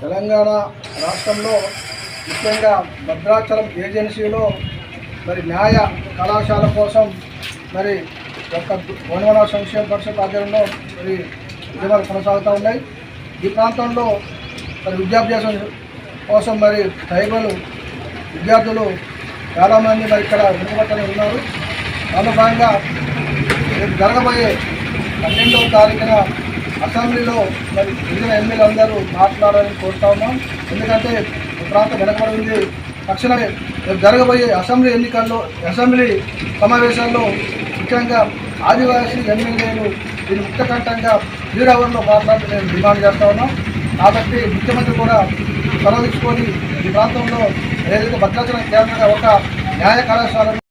తెలంగాణ రాష్ట్రంలో ముఖ్యంగా భద్రాచలం ఏజెన్సీలో మరి న్యాయ కళాశాల కోసం మరి యొక్క వనవన సంక్షేమ పరిషత్ ఆధ్వర్యంలో మరి ఉద్యమాలు కొనసాగుతూ ఉన్నాయి. ఈ ప్రాంతంలో మరి విద్యాభ్యాసం కోసం మరి ట్రైబల్ విద్యార్థులు చాలామంది మరి ఇక్కడ వెనుకబట్టని ఉన్నారు. దానిలో భాగంగా రేపు జరగబోయే పన్నెండవ తారీఖున అసెంబ్లీలో మరి గిరిజన ఎమ్మెల్యే అందరూ మాట్లాడాలని కోరుతా ఉన్నాం. ఎందుకంటే ప్రాంతం వెనకబడి ఉంది. తక్షణమే జరగబోయే అసెంబ్లీ ఎన్నికల్లో అసెంబ్లీ సమావేశాల్లో ముఖ్యంగా ఆదివాసీ ఎమ్మెల్యేలు దీని ముక్తకంఠంగా వీరవరంలో మాట్లాడుతూ నేను డిమాండ్ చేస్తా ఉన్నాం. కాబట్టి ముఖ్యమంత్రి కూడా సెలవు తీసుకొని ఈ ప్రాంతంలో ఏదైతే భద్రాచలం కేంద్రంగా ఒక న్యాయ కళాశాలను